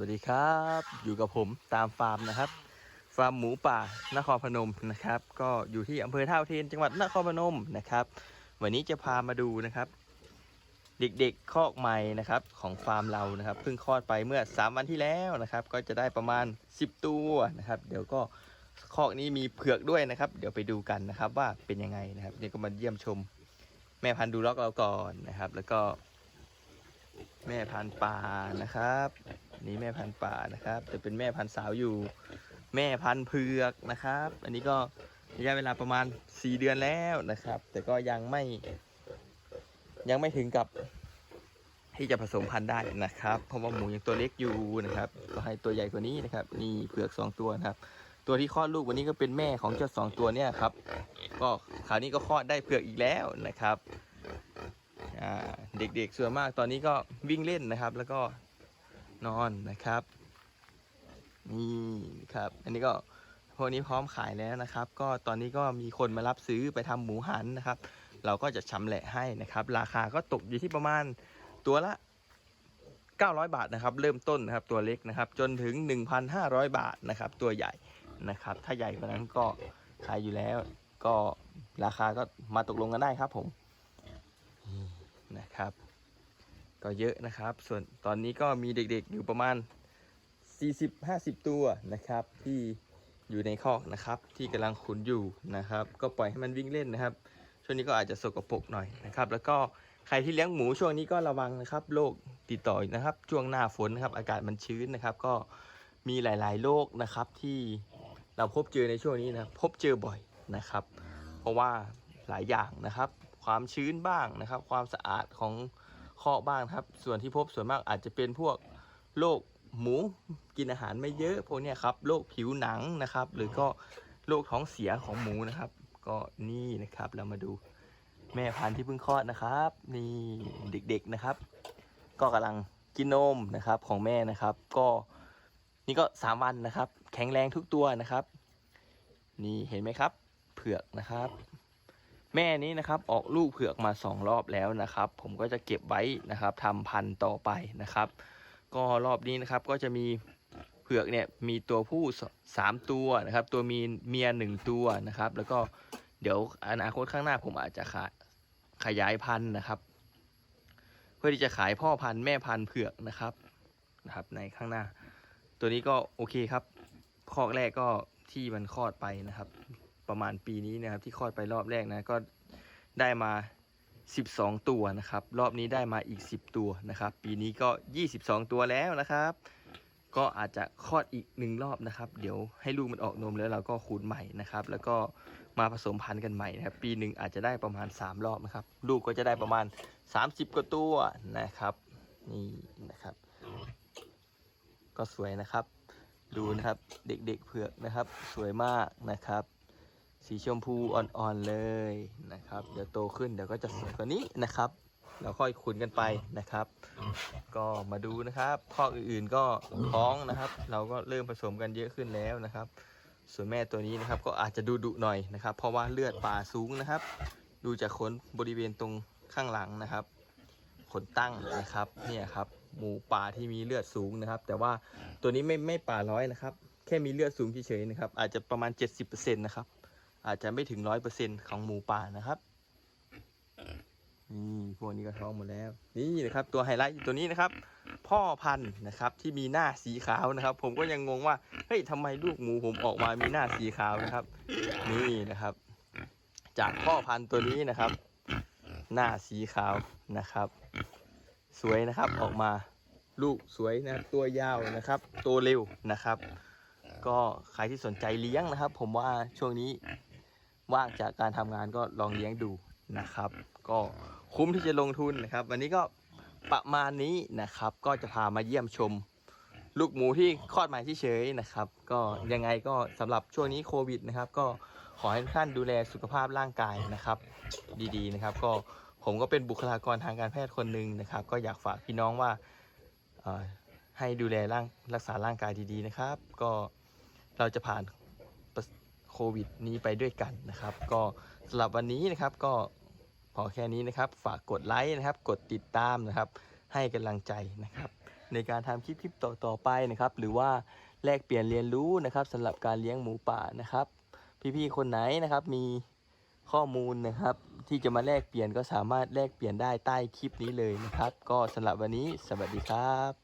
วัสดีครับ อยู่กับผมตามฟาร์มนะครับ ฟาร์มหมูป่านครพนมนะครับ ก็อยู่ที่อำเภอท่าอุเทนจังหวัดนครพนมนะครับ วันนี้จะพามาดูนะครับ เด็กๆคอกใหม่นะครับของฟาร์มเรานะครับเพิ่งคลอดไปเมื่อ 3 วันที่แล้วนะครับ ก็จะได้ประมาณ 10 ตัวนะครับ เดี๋ยวก็คอกนี้มีเผือกด้วยนะครับ เดี๋ยวไปดูกันนะครับว่าเป็นยังไงนะครับนี่ก็มาเยี่ยมชม แม่พันธุ์ดูล็อกเราก่อนนะครับ แล้วก็ แม่พันธุ์ป่านะครับ นี่แม่พันธุ์ป่านะครับจะเป็นแม่พันธุ์สาวอยู่ แม่พันธุ์เผือกนะครับ อันนี้ก็ระยะเวลาประมาณ 4 เดือนแล้วนะครับ แต่ก็ยังไม่ ยังไม่ถึงกับที่จะผสมพันธุ์ได้นะครับ เพราะว่าหมูยังตัวเล็กอยู่นะครับ ก็ให้ตัวใหญ่กว่านี้นะครับ นี่เผือก 2 ตัวนะครับ ตัวที่คลอดลูกวันนี้ก็เป็นแม่ของเจ้าสองตัวเนี่ยครับ ก็คราวนี้ก็คลอดได้เผือกอีกแล้วนะครับเด็กๆส่วนมากตอนนี้ก็วิ่งเล่นนะครับ แล้วก็ นอนนะครับ นี่ครับ อันนี้ก็พวกนี้พร้อมขายแล้วนะครับ ก็ตอนนี้ก็มีคนมารับซื้อไปทำหมูหันนะครับ เราก็จะชำแหละให้นะครับ ราคาก็ตกอยู่ที่ประมาณตัวละ 900 บาทนะครับ เริ่มต้นนะครับตัวเล็กนะครับ จนถึง 1,500 บาทนะครับ ตัวใหญ่นะครับ ถ้าใหญ่กว่านั้นก็ขายอยู่แล้ว ก็ราคาก็มาตกลงกันได้ครับผมนะครับ ก็เยอะนะครับ ส่วนตอนนี้ก็มีเด็กๆอยู่ประมาณ 40-50 ตัวนะครับที่อยู่ในคอกนะครับ ที่กำลังขุนอยู่นะครับ ก็ปล่อยให้มันวิ่งเล่นนะครับ ช่วงนี้ก็อาจจะสกปรกหน่อยนะครับ แล้วก็ใครที่เลี้ยงหมูช่วงนี้ก็ระวังนะครับโรคติดต่อนะครับ ช่วงหน้าฝนนะครับอากาศมันชื้นนะครับ ก็มีหลาย ๆโรคนะครับที่เราพบเจอในช่วงนี้นะพบเจอบ่อยนะครับ เพราะว่าหลายอย่างนะครับ ความชื้นบ้างนะครับ ความสะอาดของ คอกบ้างครับ ส่วนที่พบส่วนมากอาจจะเป็นพวกโรคหมูกินอาหารไม่เยอะพวกนี้ครับโรคผิวหนังนะครับ หรือก็โรคท้องเสียของหมูนะครับ ก็นี่นะครับเรามาดูแม่พันธุ์ที่เพิ่งคลอดนะครับ นี่เด็กๆนะครับ ก็กำลังกินนมนะครับของแม่นะครับ ก็นี่ก็สามวันนะครับ แข็งแรงทุกตัวนะครับ นี่เห็นไหมครับ เผือกนะครับ แม่นี้นะครับออกลูกเผือกมาสองรอบแล้วนะครับ ผมก็จะเก็บไว้นะครับทำพันธุ์ต่อไปนะครับ ก็รอบนี้นะครับก็จะมีเผือกเนี่ยมีตัวผู้สามตัวนะครับ ตัวมีเมียหนึ่งตัวนะครับ แล้วก็เดี๋ยวอนาคตข้างหน้าผมอาจจะขยขยายพันธุ์นะครับ เพื่อที่จะขายพ่อพันธุ์แม่พันธุ์เผือกนะครับนะครับในข้างหน้า ตัวนี้ก็โอเคครับคอกแรกก็ที่มันคลอดไปนะครับ ประมาณปีนี้นะครับ ที่คลอดไปรอบแรกนะก็ได้มา 12 ตัวนะครับ รอบนี้ได้มาอีก 10 ตัวนะครับ ปีนี้ก็ 22 ตัวแล้วนะครับ ก็อาจจะคลอดอีกหนึ่งรอบนะครับ เดี๋ยวให้ลูกมันออกนมแล้วเราก็คูณใหม่นะครับ แล้วก็มาผสมพันธุ์กันใหม่นะครับ ปีหนึ่งอาจจะได้ประมาณ 3 รอบนะครับ ลูกก็จะได้ประมาณ 30 กว่าตัวนะครับนี่นะครับ ก็สวยนะครับ ดูนะครับเด็กๆเผือกนะครับ สวยมากนะครับ สีชมพูอ่อนๆเลยนะครับ เดี๋ยวโตขึ้นเดี๋ยวก็จะสวยกว่านี้นะครับเราค่อยคุนกันไปนะครับ ก็มาดูนะครับข้ออื่นๆก็ท้องนะครับ เราก็เริ่มผสมกันเยอะขึ้นแล้วนะครับ ส่วนแม่ตัวนี้นะครับก็อาจจะดูดุหน่อยนะครับ เพราะว่าเลือดป่าสูงนะครับ ดูจากขนบริเวณตรงข้างหลังนะครับขนตั้งนะครับเนี่ยครับหมูป่าที่มีเลือดสูงนะครับ แต่ว่าตัวนี้ไม่ไม่ป่าร้อยนะครับ แค่มีเลือดสูงเฉยๆนะครับ อาจจะประมาณ 70%นะครับ อาจจะไม่ถึงร้อยเปอร์เซ็นของหมูป่านะครับนี่พวกนี้ก็ท้องหมดแล้ว นี่นะครับ ตัวไฮไลท์ตัวนี้นะครับ พ่อพันธุ์นะครับที่มีหน้าสีขาวนะครับ ผมก็ยังงงว่าเฮ้ยทำไมลูกหมูผมออกมามีหน้าสีขาวนะครับ นี่นะครับ จากพ่อพันธุ์ตัวนี้นะครับ หน้าสีขาวนะครับ สวยนะครับออกมาลูกสวยนะตัวยาวนะครับ ตัวเร็วนะครับ ก็ใครที่สนใจเลี้ยงนะครับ ผมว่าช่วงนี้ ว่างจากการทำงานก็ลองเลี้ยงดูนะครับ ก็คุ้มที่จะลงทุนนะครับ วันนี้ก็ประมาณนี้นะครับ ก็จะพามาเยี่ยมชม ลูกหมูที่คลอดใหม่ที่เฉยนะครับ ก็ยังไงก็สำหรับช่วงนี้โควิดนะครับ ก็ขอให้ทุกท่านดูแลสุขภาพร่างกายนะครับ ดีๆนะครับ ก็ผมก็เป็นบุคลากรทางการแพทย์คนหนึ่งนะครับ ก็อยากฝากพี่น้องว่าเอ่อให้ดูแลร่างรักษาร่างกายดีๆนะครับ ก็เราจะผ่าน โควิดนี้ไปด้วยกันนะครับ ก็สำหรับวันนี้นะครับก็พอแค่นี้นะครับ ฝากกดไลค์นะครับ กดติดตามนะครับ ให้กำลังใจนะครับ ในการทำคลิปคลิปต่อต่อไปนะครับ หรือว่าแลกเปลี่ยนเรียนรู้นะครับสำหรับการเลี้ยงหมูป่านะครับ พี่ๆคนไหนนะครับมีข้อมูลนะครับที่จะมาแลกเปลี่ยนก็สามารถแลกเปลี่ยนได้ใต้คลิปนี้เลยนะครับ ก็สำหรับวันนี้สวัสดีครับ